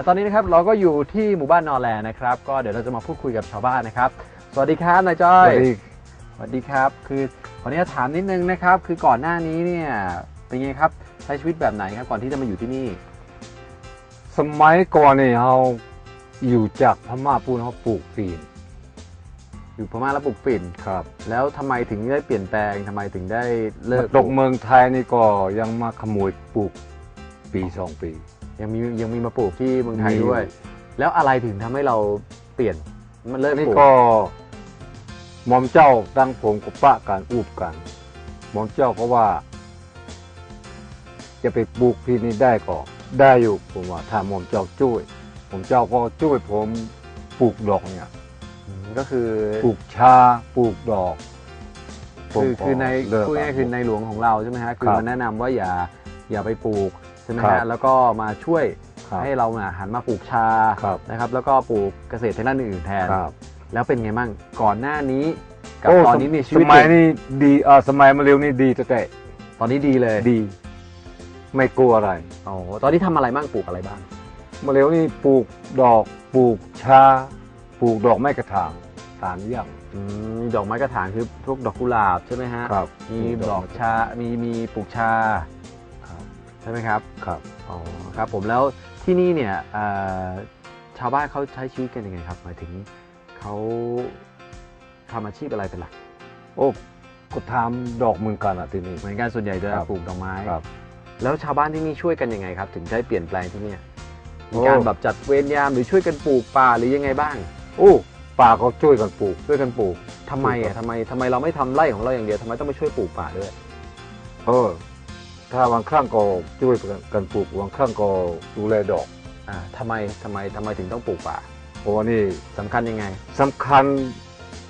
และตอนนี้นะครับเราก็อยู่ที่หมู่บ้านนอแลนะครับ ก็เดี๋ยวเราจะมาพูดคุยกับชาวบ้านนะครับ สวัสดีครับนายจ้อย สวัสดีสวัสดีครับ คือขออนุญาตถามนิดนึงนะครับ คือก่อนหน้านี้เนี่ยเป็นไงครับใช้ชีวิตแบบไหนครับก่อนที่จะมาอยู่ที่นี่ สมัยก่อนนี่เราอยู่จากพม่าปูนเขาปลูกปีนอยู่พม่าแล้วปลูกฝิ่น ครับแล้วทำไมถึงได้เปลี่ยนแปลงทำไมถึงได้เลิกตกเมืองไทยนี่ก็ยังมาขโมยปลูกปีสองปี ยังมียังมีมาปลูกที่เมืองไทยมี ด้วย แล้วอะไรถึงทำให้เราเปลี่ยนมันเลิกนี่ปลูกก็หมอมเจ้าตั้งผมกับปะกันอูบกันหมอมเจ้าก็ว่า จะไปปลูกที่นี่ได้ก็ได้อยู่ผมว่าถ้าหมอมเจ้าช่วยหมอมเจ้าก็ช่วยผมปลูกดอกเนี่ยอืมก็คือปลูกชาปลูกดอกผมคือก็คือในเลิกพูดง่ายๆคือในหลวงของเราใช่ไหมฮะคือครับ มันแนะนำว่าอย่าอย่าไปปลูกใช่ไหมครัฮะบแล้วก็มาช่วยครับให้เราน่ะหันมาปลูกชาครับ นะครับแล้วก็ปลูกเกษตรทางด้านอื่นๆแทน ครับแล้วเป็นไงบ้างก่อนหน้านี้กับโตอนนี้เนี่ยชีสวิตมัยเปลี่ยนนี้ดีเออสมัยมาเร็วนี่ดีแต่แต่ตอนนี้ดีเลยดี ไม่กลัวอะไรโอ้โหตอนนี้ทำอะไรบ้างปลูกอะไรบ้างมาเร็วนี่ปลูกดอกปลูกชาปลูกดอกไม้กระถางสามอย่างอืมมีดอกไม้กระถางคือพวกดอกกุหลาบใช่ไหมฮะ ครับมีดอกชา มีมีปลูกชาครับ ใช่ไหมครับครับอ๋อครับผมแล้วที่นี่เนี่ยเอ่อชาวบ้านเขาใช้ชีวิตกันยังไงครับหมายถึงเขาทำอาชีพอะไรเป็นหลัก โอ้ก็ทำดอกเหมือนกันอะที่นี่เหมือนกันส่วนใหญ่จะครับปลูกดอกไม้ครับแล้วชาวบ้านที่นี่ช่วยกันยังไงครับ ถึงได้เปลี่ยนแปลงที่เนี่ยมีโอ้การแบบจัดเวรยามหรือช่วยกันปลูกป่าหรือยังไงบ้าง โอ้ป่าก็ช่วยกันปลูกช่วยกันปลูกทำไมปลูกครัอะบทำไมทำไมเราไม่ทำไร่ของเราอย่างเดียวทำไมต้องไปช่วยปลูกป่าด้วย เออ ถ้าบางครั้งก็ช่วยกันปลูกบางครั้งก็ดูแลดอก อ่าทำไมทำไมทำไมถึงต้องปลูกป่าเพราะว่านี่สำคัญยังไงสำคัญ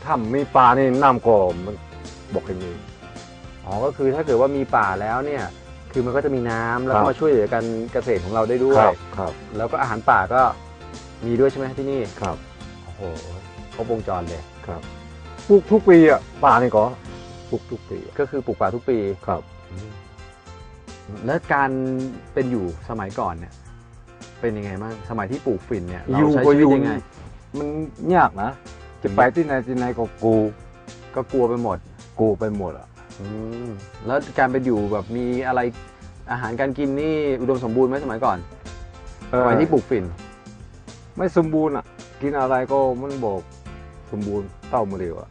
ถ้ามีป่านี่น้ำก็มันบอกให้มีอ๋อก็คือถ้าเกิดว่ามีป่าแล้วเนี่ยคือมันก็จะมีน้ำแล้วครัก็บมาช่วยเหลือกันเกษตรของเราได้ด้วยครับครับ แล้วก็อาหารป่าก็มีด้วยใช่ไหมที่นี่ครับโอ้โหครบวงจรเลยครับปลูกทุกปีอะป่านี่ก็ปลูกทุกปีอะก็คือปลูกป่าทุกปีครับ แล้วการเป็นอยู่สมัยก่อนเนี่ย เป็นยังไงบ้างสมัยที่ปลูกฝิ่นเนี่ยอเรายู่ใช้ก็ชีอวิตยู่ยังไง มันยากนะ จะไปที่ไหนที่ไหนก็กู ก็กลัวไปหมด กูไปหมดอะอืมแล้วการเป็นอยู่แบบมีอะไรอาหารการกินนี่อุดมสมบูรณ์ไหมสมัยก่อนสมัยที่ปลูกฝิ่น ไม่สมบูรณ์อะ กินอะไรก็มันบอกสมบูรณ์เต้ามาเร็วอะ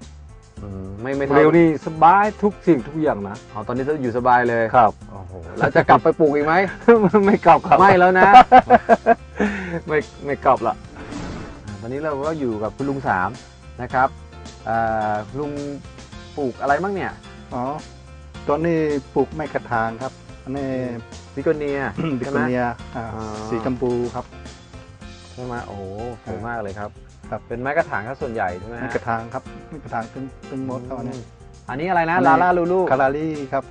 อืมไม่ไม่มาเท่าเร็วนี่สบายทุกสิ่งทุกอย่างนะอ๋อตอนนี้จะอยู่สบายเลยครับโอ้โหแล้วจะกลับไปปลูกอีกไหม ไม่กลับครับไม่แล้วนะ ไม่ไม่กลับละอ่าตอนนี้เราก็อยู่กับคุณลุงสามนะครับอ่าลุงปลูกอะไรบ้างเนี่ยอ๋อตัวนี้ปลูกไม้กระถางครับอันนี้ซิโกเนียบิใช่โกไหมเนียอ่าอ๋อสีชมพูครับใช่ไหมโอ้โหสวยมากเลยครับ ครับเป็นไม้กระถางครับส่วนใหญ่ใช่ไหมไม้ฮะ กระถางครับไม้กระถางตึงตึงหมดเท่านี้อันนี้อะไรนะอันนี้ ลาลาลูลูคาราลีครับ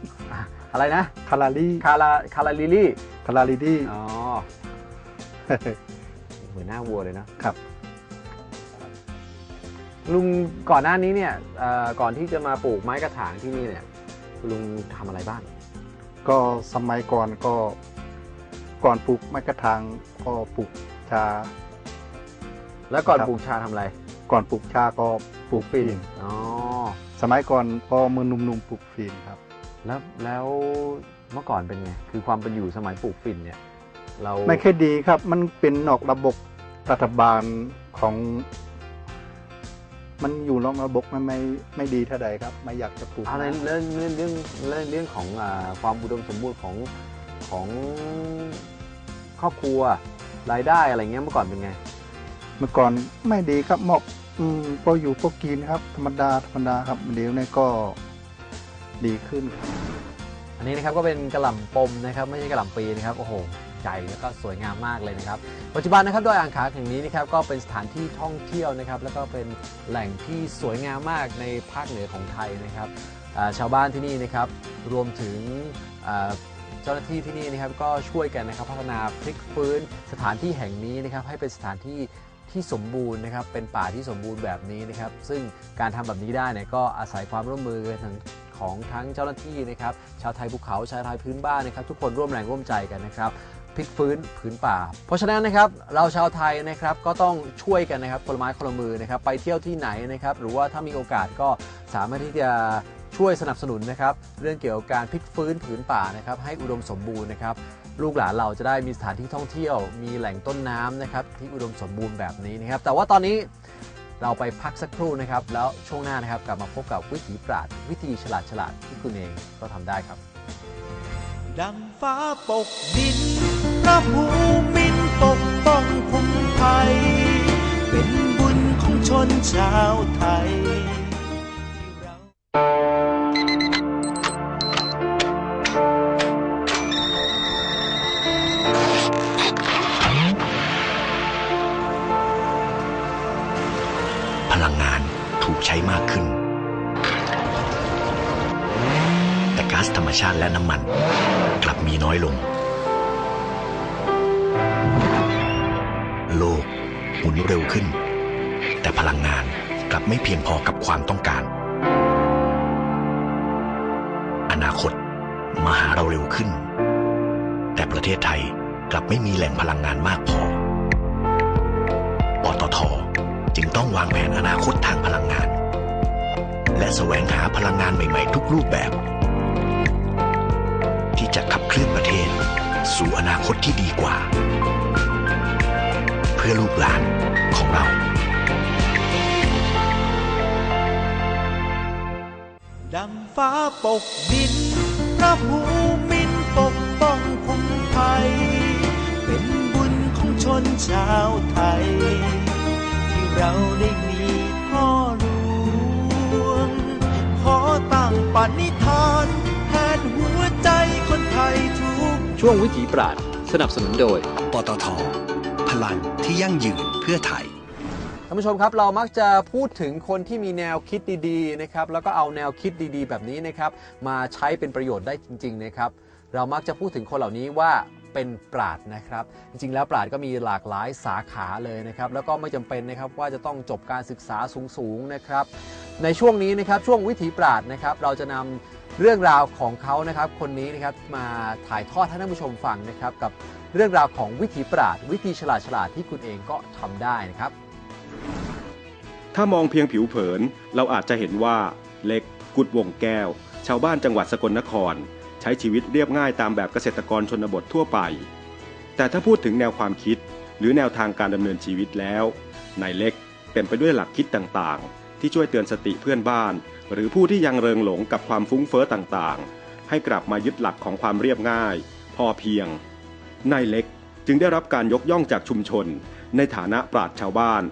อะไรนะคาราลีคาราคาราลิลี่คาราลีดีอ๋อ เหมือนหน้าวัวเลยนะครับ ลุงก่อนหน้านี้เนี่ยเอ่อก่อนที่จะมาปลูกไม้กระถางที่นี่เนี่ย ลุงทำอะไรบ้างก็สมัยก่อนก็ก่อนปลูกไม้กระถางก็ปลูกชา แล้วก่อนครับปลูกชาทำอะไร ก่อนปลูกชาก็ปลูกฟีนอ๋อสมัยก่อนก็มือหนุ่มๆปลูกฟีนครับ แล้วแล้วเมื่อก่อนเป็นไงคือความเป็นอยู่สมัยปลูกฝิ่นเนี่ย เราไม่ค่อยดีครับมันเป็นนอกระบบรัฐบาลของ มันอยู่นอกระบบมันไม่ไม่ดีเท่าใดครับ ไม่อยากจะปลูกอะไรเรื่องเรื่องเรื่องเรื่องเรื่องของอ่าความอุดมสมบูรณ์ของของครอบครัวรายได้อะไรเงี้ยเมื่อก่อนเป็นไง เมื่อก่อนไม่ดีครับเหมาะอืมพออยู่พอกินครับ ธรรมดาธรรมดาครับเดี๋ยวนี้ก็ดีขึ้นครับอันนี้นะครับก็เป็นกระหล่ำปมนะครับไม่ใช่กระหล่ำปีนะครับโอ้โหใหญ่แล้วก็สวยงามมากเลยนะครับปัจจุบันนะครับดอยอ่างขางแห่งนี้นะครับก็เป็นสถานที่ท่องเที่ยวนะครับแล้วก็เป็นแหล่งที่สวยงามมากในภาคเหนือของไทยนะครับชาวบ้านที่นี่นะครับรวมถึงเจ้าหน้าที่ที่นี่นะครับก็ช่วยกันนะครับพัฒนาพลิกฟื้นสถานที่แห่งนี้นะครับให้เป็นสถานที่ ที่สมบูรณ์นะครับ เป็นป่าที่สมบูรณ์แบบนี้นะครับ ซึ่งการทำแบบนี้ได้เนี่ยก็อาศัยความร่วมมือทั้งของทั้งเจ้าหน้าที่นะครับ ชาวไทยภูเขา ชาวไทยพื้นบ้านนะครับ ทุกคนร่วมแรงร่วมใจกันนะครับพลิกฟื้นผืนป่า เพราะฉะนั้นนะครับเราชาวไทยนะครับก็ต้องช่วยกันนะครับคนละไม้คนละมือนะครับไปเที่ยวที่ไหนนะครับหรือว่าถ้ามีโอกาสก็สามารถที่จะช่วยสนับสนุนนะครับเรื่องเกี่ยวกับการพลิกฟื้นผืนป่านะครับให้อุดมสมบูรณ์นะครับ ลูกหลานเราจะได้มีสถานที่ท่องเที่ยว มีแหล่งต้นน้ำนะครับที่อุดมสมบูรณ์แบบนี้นะครับ แต่ว่าตอนนี้เราไปพักสักครู่นะครับ แล้วช่วงหน้านะครับกลับมาพบกับวิถีปราดวิธีฉลาดฉลาดที่คุณเองก็ทำได้ครับ ดังฟ้าปกดินพระภูมินปกป้องคุ้มภัย เป็นบุญของชนชาวไทยที่เรา ชาติและน้ำมัน กลับมีน้อยลง โลกหมุนเร็วขึ้น แต่พลังงานกลับไม่เพียงพอกับความต้องการ อนาคตมาหาเราเร็วขึ้น แต่ประเทศไทยกลับไม่มีแหล่งพลังงานมากพอปตทจึงต้องวางแผนอนาคตทางพลังงาน และแสวงหาพลังงานใหม่ ๆ ทุกรูปแบบ สู่อนาคตที่ดีกว่า เพื่อลูกหลานของเรา ดังฟ้าปกดิน พระภูมินปกป้องคุ้มภัย เป็นบุญของชนชาวไทย ที่เราได้มีพ่อหลวง ขอตั้งปณิธาน ช่วงวิถีปราดสนับสนุนโดย ปตท พลังที่ยั่งยืนเพื่อไทย ท่านผู้ชมครับเรามักจะพูดถึงคนที่มีแนวคิดดีๆนะครับแล้วก็เอาแนวคิดดีๆ แบบนี้นะครับมาใช้เป็นประโยชน์ได้จริง ๆ นะครับ เรามักจะพูดถึงคนเหล่านี้ว่าเป็นปราดนะครับ จริงๆ แล้วปราดก็มีหลากหลายสาขาเลยนะครับ แล้วก็ไม่จำเป็นนะครับว่าจะต้องจบการศึกษาสูงๆนะครับ ในช่วงนี้นะครับช่วงวิถีปราดนะครับ เราจะนำ เรื่องราวของเขานะครับคนนี้นะครับมาถ่ายทอดให้ท่านผู้ชมฟังนะครับกับเรื่องราวของวิถีปราดวิธีฉลาดฉลาดที่คุณเองก็ทำได้นะครับ ถ้ามองเพียงผิวเผิน เราอาจจะเห็นว่าเล็กกุดวงแก้ว ชาวบ้านจังหวัดสกลนคร ใช้ชีวิตเรียบง่ายตามแบบเกษตรกรชนบททั่วไป แต่ถ้าพูดถึงแนวความคิด หรือแนวทางการดำเนินชีวิตแล้วนายเล็กเต็มไปด้วยหลักคิดต่างๆ ที่ช่วยเตือนสติเพื่อนบ้าน หรือผู้ที่ยังเริงหลงกับความฟุ้งเฟ้อต่างๆ ให้กลับมายึดหลักของความเรียบง่าย พอเพียง นายเล็กจึงได้รับการยกย่องจากชุมชน ในฐานะปราชญ์ชาวบ้าน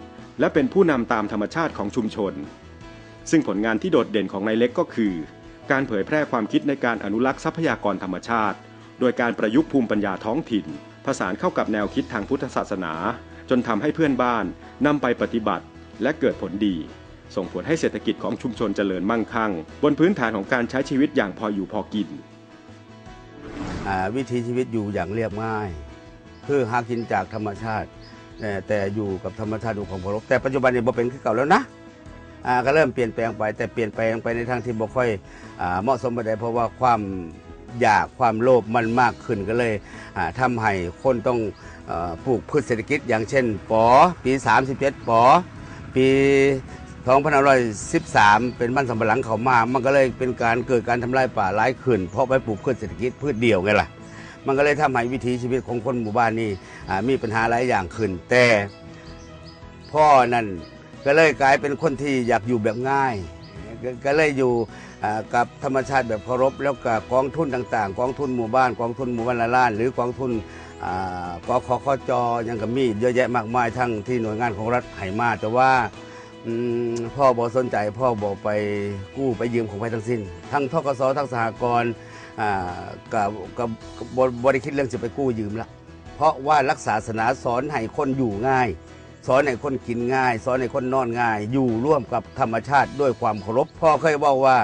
และเป็นผู้นำตามธรรมชาติของชุมชน ซึ่งผลงานที่โดดเด่นของนายเล็กก็คือ การเผยแพร่ความคิดในการอนุรักษ์ทรัพยากรธรรมชาติ โดยการประยุกต์ภูมิปัญญาท้องถิ่น ผสานเข้ากับแนวคิดทางพุทธศาสนา จนทำให้เพื่อนบ้านนำไปปฏิบัติและเกิดผลดี ส่งผลให้เศรษฐกิจของชุมชนเจริญมั่งคั่ง บนพื้นฐานของการใช้ชีวิตอย่างพออยู่พอกิน วิถีชีวิตอยู่อย่างเรียบง่ายคือหากินจากธรรมชาติ แต่อยู่กับธรรมชาติดูของเคารพแต่ปัจจุบันเนี่ยบ่เป็นคือเก่าแล้วนะก็เริ่มเปลี่ยนแปลงไป แต่เปลี่ยนแปลงไปในทางที่บ่ค่อยเหมาะสมไปได้เพราะว่าความอยากความโลภมันมากขึ้นก็เลยอ่าทำให้คนต้องอปลูกพืชเศรษฐกิจ อย่างเช่นปอปี 37ปอปี 2513 เป็นมันสำปะหลังเขามา มันก็เลยเป็นการเกิดการทำลายป่าหลายขึ้น เพราะไปปลูกพืชเศรษฐกิจพืชเดียวไงล่ะ มันก็เลยทำให้วิถีชีวิตของคนหมู่บ้านนี้มีปัญหาหลายอย่างขึ้น แต่พ่อนั่นก็เลยกลายเป็นคนที่อยากอยู่แบบง่าย ก็เลยอยู่กับธรรมชาติแบบเคารพแล้วกับกองทุนต่างๆ กองทุนหมู่บ้านกองทุนหมู่บ้านละล้าน หรือกองทุนอ่ากคคจยังกับมีเยอะแยะมากมายทั้งที่หน่วยงานของรัฐให้มาแต่ว่า อืมพ่อบอสนใจพ่อบอไปกู้ไปยืมของใครทั้งสิ้น ทั้งทกสทั้งสหกรณ์อ่ากับกับบบบริคิดเรื่องจะไปกู้ยืมละเพราะว่ารักษาศาสนาสอนให้คนอยู่ง่าย สอนให้คนกินง่าย สอนให้คนนอนง่าย อยู่ร่วมกับธรรมชาติด้วยความเคารพพ่อเคยบอกว่า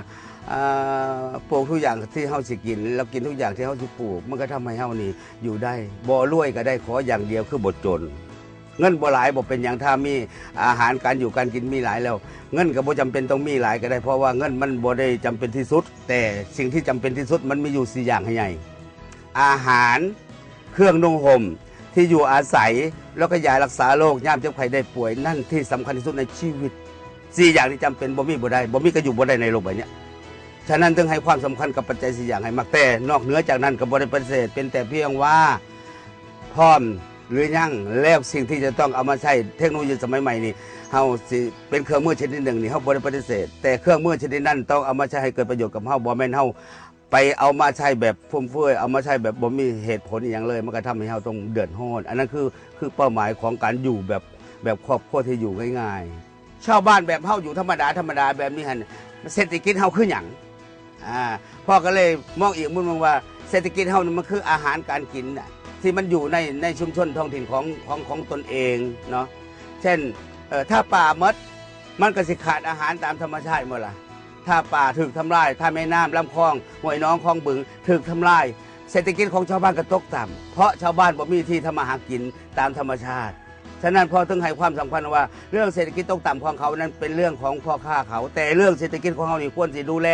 ปลูกทุกอย่างที่เฮาสิกิน แล้วกินทุกอย่างที่เฮาสิปลูกมันก็ทำให้เฮานี่อยู่ได้บ่รวยก็ได้ขออย่างเดียวคือบ่จน เงินบ่หลายบ่เป็นอย่างถ้ามีอาหารการอยู่การกินมีหลายแล้ว เงินก็บ่จำเป็นต้องมีหลายก็ได้เพราะว่าเงินมันบ่ได้จำเป็นที่สุด แต่สิ่งที่จำเป็นที่สุดมันมีอยู่สี่อย่างให้ใหญ่อาหารเครื่องนุ่งห่มที่อยู่อาศัยแล้วก็ยารักษาโรคยามเจ็บไข้ได้ป่วยนั่นที่สำคัญที่สุดในชีวิตสี่อย่างที่จำเป็นบ่มีบ่ได้บ่มีก็อยู่บ่ได้ในโลกใบนี้ฉะนั้นจึงให้ความสำคัญกับปัจจัยสี่อย่างให้มากแต่ นอกเหนือจากนั้นก็บ่ได้ปฏิเสธเป็นแต่เพียงว่าพร้อม หรือยังแล้วสิ่งที่จะต้องเอามาใช้เทคโนโลยีสมัยใหม่นี่เฮาสิเป็นเครื่องมือชนิดหนึ่งนี่เฮาบ่ได้ปฏิเสธ แต่เครื่องมือชนิดนั้นต้องเอามาใช้ให้เกิดประโยชน์กับเฮาบ่แม่นเฮาไปเอามาใช้แบบฟุ่มเฟือยเอามาใช้แบบบ่มีเหตุผลอหย่างเลย มันก็ทำให้เราต้องเดือดร้อน อันนั้นคือคือเป้าหมายของการอยู่แบบแบบครอบครัวที่อยู่ง่ายๆชาวบ้านแบบเฮาอยู่ธรรมดาธรรมดาแบบนี้หันเศรษฐกิจเฮาคือหยังอ่าพ่อก็เลยมองอีกมุมมองว่าเศรษฐกิจเฮานี่มันคืออาหารการกินน่ะ ที่มันอยู่ในในชุมชนท้องถิ่นของของของตนเองเนาะเช่นเอ่อถ้าป่ามดมันก็สิขาดอาหารตามธรรมชาติหมดล่ะถ้าป่าถึกทำลาย ถ้าแม่น้ำลำคลองห้วยน้องคลองบึงถึกทำลายเศรษฐกิจของชาวบ้านก็ตกต่ำเพราะชาวบ้านบ่มีที่ทำมาหากินตามธรรมชาติ ฉะนั้นพอถึงให้ความสำคัญว่า เรื่องเศรษฐกิจตกต่ำของเขานั้นเป็นเรื่องของพ่อค้าเขา แต่เรื่องเศรษฐกิจของเขานี่ควรสิดูแล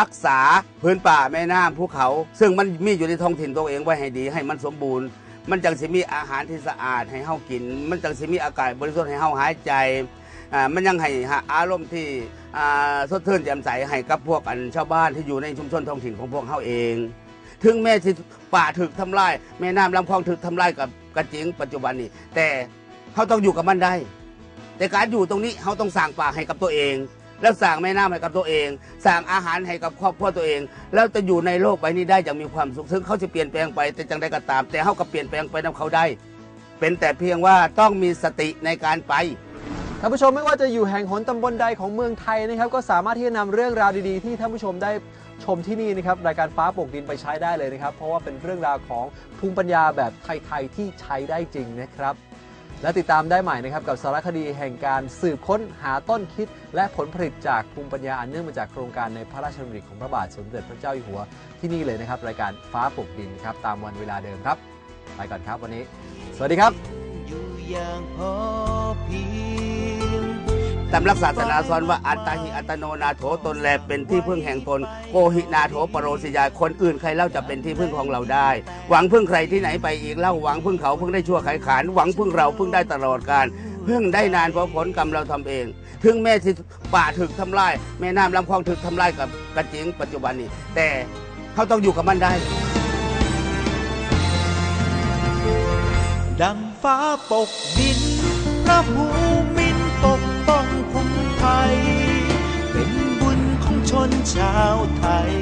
รักษาพื้นป่าแม่น้ำภูเขา ซึ่งมันมีอยู่ในท้องถิ่นตัวเองไว้ให้ดี ให้มันสมบูรณ์ มันจังสิมีอาหารที่สะอาดให้เฮากิน มันจังสิมีอากาศบริสุทธิ์ให้เฮาหายใจอ่ามันยังให้อารมณ์ที่อ่าสดชื่นแจ่มใสให้กับพวกอันชาวบ้านที่อยู่ในชุมชนท้องถิ่นของพวกเขาเอง ถึงแม้ที่ป่าถึกทำลายแม่น้ำลำคลองถึกทำลายกับกระจิงปัจจุบันนี้แต่เขาต้องอยู่กับมันได้ แต่การอยู่ตรงนี้เขาต้องสร้างป่าให้กับตัวเอง แล้วสร้างแม่น้ำให้กับตัวเองสร้างอาหารให้กับครอบครัวตัวเอง แล้วจะอยู่ในโลกใบนี้ได้อย่างมีความสุขถึงเขาจะเปลี่ยนแปลงไปแต่จังใดก็ตาม แต่เขาก็เปลี่ยนแปลงไปนำเขาได้ เป็นแต่เพียงว่าต้องมีสติในการไปท่านผู้ชมไม่ว่าจะอยู่แห่งหนตำบลใดของเมืองไทยนะครับ ก็สามารถที่จะนำเรื่องราวดีๆ ที่ท่านผู้ชมได้ชมที่นี่นะครับรายการฟ้าปกดินไปใช้ได้เลยนะครับ เพราะว่าเป็นเรื่องราวของภูมิปัญญาแบบไทยๆที่ใช้ได้จริงนะครับ และติดตามได้ใหม่นะครับกับสารคดีแห่งการสืบค้นหาต้นคิด และผลผลิตจากภูมิปัญญาอันเนื่องมาจากโครงการในพระราชดำริของพระบาทสมเด็จพระเจ้าอยู่หัวที่นี่เลยนะครับ รายการฟ้าปลูกดินครับตามวันเวลาเดิมครับ ไปก่อนครับวันนี้ สวัสดีครับ อยู่อย่างพอเพียง ตำรับศาสนาสอนว่าอัตตาหิอัตโนนาโถตนแลเป็นที่พึ่งแห่งตน โกหินาโถปรโรสิยาคนอื่นใครเล่าจะเป็นที่พึ่งของเราได้ หวังพึ่งใครที่ไหนไปอีกเล่าหวังพึ่งเขาพึ่งได้ชั่วไขขานหวังพึ่งเราพึ่งได้ตลอดการพึ่งได้นานเพราะผลกรรมเราทำเอง ถึงแม้ที่ป่าถึกทำลาย แม่น้ำลำคลองถึกทำลายกับกระจิงปัจจุบันนี้ แต่เขาต้องอยู่กับมันได้ ดังฟ้าปกดินพระภูมิ ภัย เป็นบุญของชนชาวไทย